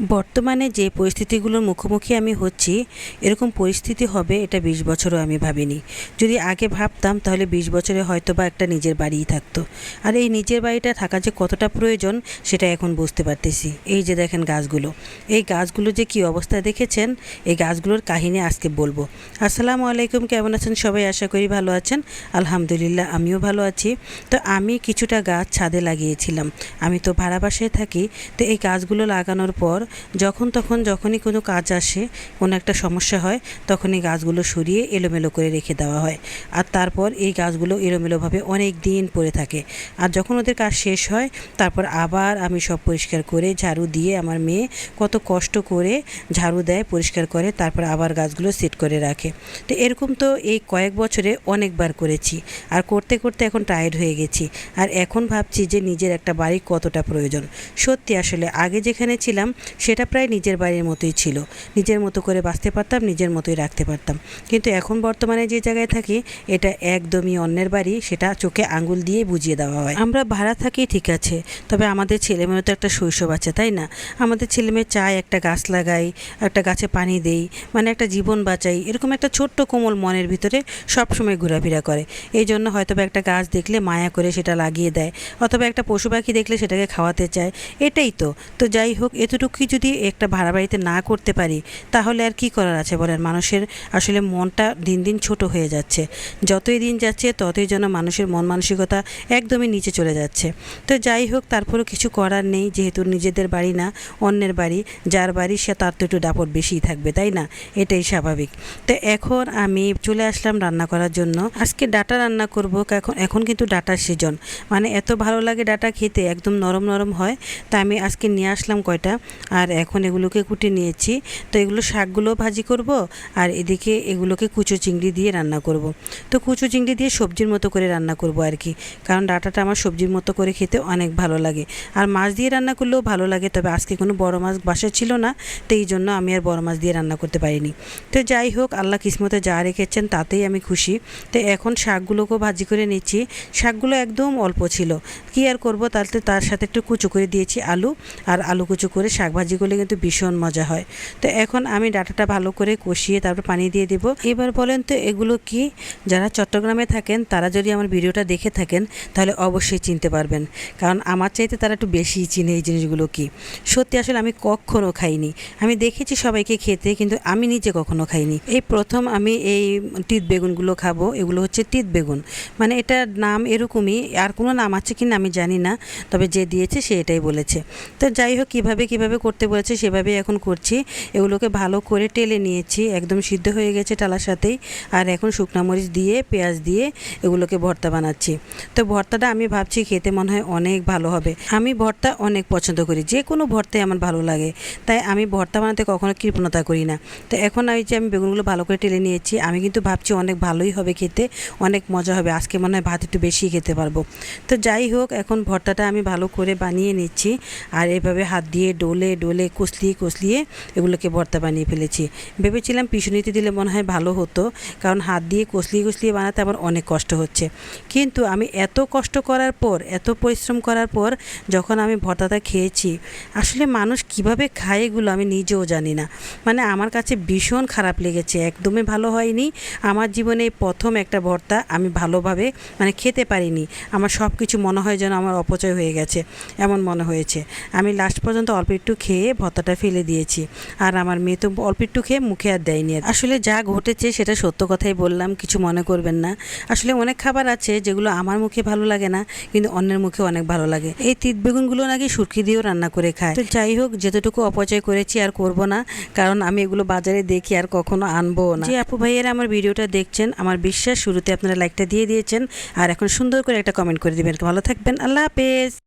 বর্তমানে যে পরিস্থিতিগুলোর মুখোমুখি আমি হচ্ছি, এরকম পরিস্থিতি হবে এটা বিশ বছরও আমি ভাবিনি। যদি আগে ভাবতাম, তাহলে বিশ বছরে হয়তো বা একটা নিজের বাড়িই থাকতো। আর এই নিজের বাড়িটা থাকা যে কতটা প্রয়োজন, সেটা এখন বুঝতে পারতেছি। এই যে দেখেন গাছগুলো। এই গাছগুলো যে কি অবস্থায় দেখেছেন? এই গাছগুলোর কাহিনী আজকে বলব। আসসালামু আলাইকুম, কেমন আছেন সবাই? আশা করি ভালো আছেন। আলহামদুলিল্লাহ, আমিও ভালো আছি। তো আমি কিছুটা গাছ ছাদে লাগিয়েছিলাম। আমি তো ভাড়া বাসায় থাকি। তো এই গাছগুলো লাগানোর পর যখন তখন যখনই কোনো কাজ আসে, কোনো একটা সমস্যা হয় তখন এই গাছগুলো সরিয়ে এলোমেলো করে রেখে দেওয়া হয়। আর তারপর এই গাছগুলো এলোমেলোভাবে অনেক দিন পড়ে থাকে। আর যখন ওদের কাজ শেষ হয়, তারপর আবার আমি সব পরিষ্কার করে ঝাড়ু দিয়ে আমার মেয়ে কত কষ্ট করে ঝাড়ু দেয়, পরিষ্কার করে, তারপর আবার গাছগুলো সেট করে রাখে। তো এরকম তো এই কয়েক বছরে অনেকবার করেছি। আর করতে করতে এখন টায়ার্ড হয়ে গেছি। আর এখন ভাবছি যে নিজের একটা বাড়ি কতটা প্রয়োজন। সত্যি আসলে আগে যেখানে ছিলাম সেটা প্রায় নিজের বাড়ির মতোই ছিল। নিজের মতো করে বাঁচতে পারতাম, নিজের মতোই রাখতে পারতাম। কিন্তু এখন বর্তমানে যে জায়গায় থাকি, এটা একদমই অন্যের বাড়ি, সেটা চোখে আঙুল দিয়ে বুঝিয়ে দেওয়া হয়। আমরা ভাড়া থাকি, ঠিক আছে। তবে আমাদের ছেলে ছেলেমেয়েও তো একটা শৈশব আছে, তাই না? আমাদের ছেলেমেয়ে চায় একটা গাছ লাগাই, একটা গাছে পানি দেই মানে একটা জীবন বাঁচাই। এরকম একটা ছোট্ট কোমল মনের ভিতরে সবসময় ঘোরাফেরা করে। এই জন্য হয়তো একটা গাছ দেখলে মায়া করে সেটা লাগিয়ে দেয়, অথবা একটা পশু পাখি দেখলে সেটাকে খাওয়াতে চায়। এটাই তো। তো যাই হোক, এতটুকুই যদি একটা ভাড়া বাড়িতে না করতে পারি, তাহলে আর কি করার আছে বলেন মানুষের? আসলে মনটা দিন দিন ছোট হয়ে যাচ্ছে। যতই দিন যাচ্ছে, ততই যেন মানুষের মন মানসিকতা একদমই নিচে চলে যাচ্ছে। তো যাই হোক, তারপরেও কিছু করার নেই, যেহেতু নিজেদের বাড়ি না, অন্যের বাড়ি। যার বাড়ি, সে তার তো একটু দাপট বেশিই থাকবে, তাই না? এটাই স্বাভাবিক। তো এখন আমি চলে আসলাম রান্না করার জন্য। আজকে ডাটা রান্না করব এখন এখন কিন্তু ডাটার সিজন মানে এত ভালো লাগে ডাটা খেতে, একদম নরম নরম হয়। তা আমি আজকে নিয়ে আসলাম কয়টা? আর এখন এগুলোকে কুটে নিয়েছি। তো এগুলো শাকগুলো ভাজি করব আর এদিকে এগুলোকে কুচো চিংড়ি দিয়ে রান্না করব। তো কুচো চিংড়ি দিয়ে সবজির মতো করে রান্না করব আর কি। কারণ ডাটাটা আমার সবজির মতো করে খেতে অনেক ভালো লাগে। আর মাছ দিয়ে রান্না করলেও ভালো লাগে, তবে আজকে কোনো বড় মাছ বাসায় ছিল না, তো এই জন্য আমি আর বড় মাছ দিয়ে রান্না করতে পারিনি। তো যাই হোক, আল্লাহ কিসমতে যা রেখেছেন তাতেই আমি খুশি। তো এখন শাকগুলোকেও ভাজি করে নিচ্ছি। শাকগুলো একদম অল্প ছিল। কি আর করব তাতে তার সাথে একটু কুচো করে দিয়েছি আলু, আর আলু কুচো করে শাক ভাজি করলে কিন্তু ভীষণ মজা হয়। তো এখন আমি ডাটাটা ভালো করে কষিয়ে তারপর পানি দিয়ে দেবো। এবার বলেন তো এগুলো কি? যারা চট্টগ্রামে থাকেন, তারা যদি আমার ভিডিওটা দেখে থাকেন, তাহলে অবশ্যই চিনতে পারবেন। কারণ আমার চাইতে তারা একটু বেশিই চিনে এই জিনিসগুলো কি। সত্যি আসলে আমি কখনও খাইনি। আমি দেখেছি সবাইকে খেতে, কিন্তু আমি নিজে কখনো খাইনি। এই প্রথম আমি এই তিত বেগুনগুলো খাব, এগুলো হচ্ছে তিত বেগুন। মানে এটার নাম এরকমই, আর কোনো নাম আছে কিনা আমি জানি না, তবে যে দিয়েছে সে এটাই বলেছে। তো যাই হোক, কীভাবে কীভাবে করতে বলেছে, সেভাবে এখন করছি। এগুলোকে ভালো করে টেলে নিয়েছি, একদম সিদ্ধ হয়ে গেছে টালার সাথেই। আর এখন শুকনো মরিচ দিয়ে, পেঁয়াজ দিয়ে এগুলোকে ভর্তা বানাচ্ছি। তো ভর্তাটা আমি ভাবছি খেতে মনে হয় অনেক ভালো হবে। আমি ভর্তা অনেক পছন্দ করি, যে কোনো ভর্তাই আমার ভালো লাগে। তাই আমি ভর্তা বানাতে কখনো কৃপণতা করি না। তো এখন আমি যে আমি বেগুনগুলো ভালো করে টেলে নিয়েছি, আমি কিন্তু ভাবছি অনেক ভালোই হবে খেতে, অনেক মজা হবে। আজকে মনে হয় ভাত একটু বেশি খেতে পারব। তো যাই হোক, এখন ভর্তাটা আমি ভালো করে বানিয়ে নিচ্ছি। আর এভাবে হাত দিয়ে ডোলে ডোলে কষলিয়ে কষলিয়ে এগুলোকে ভর্তা বানিয়ে ফেলেছি। ভেবেছিলাম পিছনিতে দিলে মনে হয় ভালো হতো, কারণ হাত দিয়ে কষলিয়ে কষলিয়ে বানাতে আমার অনেক কষ্ট হচ্ছে। কিন্তু আমি এত কষ্ট করার পর, এত পরিশ্রম করার পর যখন আমি ভর্তাটা খেয়েছি, আসলে মানুষ কীভাবে খায় এগুলো আমি নিজেও জানি না। মানে আমার কাছে ভীষণ খারাপ লেগেছে, একদমই ভালো হয়নি। আমার জীবনে প্রথম একটা ভর্তা আমি ভালোভাবে মানে খেতে পারিনি। আমার সব কিছু মনে হয় যেন আমার অপচয় হয়ে গেছে, এমন মনে হয়েছে। আমি লাস্ট পর্যন্ত অল্প একটু খেয়ে ভর্তাটা ফেলে দিয়েছি। আর আমার মেয়ে তো অল্প একটু খেয়ে মুখে আর দেয়নি। আসলে যা ঘটেছে সেটা সত্য কথাই বললাম, কিছু মনে করবেন না। আসলে অনেক খাবার আছে যেগুলো আমার মুখে ভালো লাগে না, কিন্তু অন্যের মুখে অনেক ভালো লাগে। এই তিত বেগুনগুলো নাকি সুরকি দিয়েও রান্না করে খায়। তো যাই হোক, যেতটুকু অপচয় করেছি আর করব না, কারণ আমি এগুলো বাজারে দেখি আর কখনো আনব না। যে আপু ভাইয়েরা আমার ভিডিওটা দেখছেন, আমার বিশ্বাস শুরুতে আপনারা লাইকটা দিয়ে দিয়েছেন, আর এখন সুন্দর করে একটা কমেন্ট করে দিবেন। ভালো থাকবেন, আল্লাহ হাফেজ।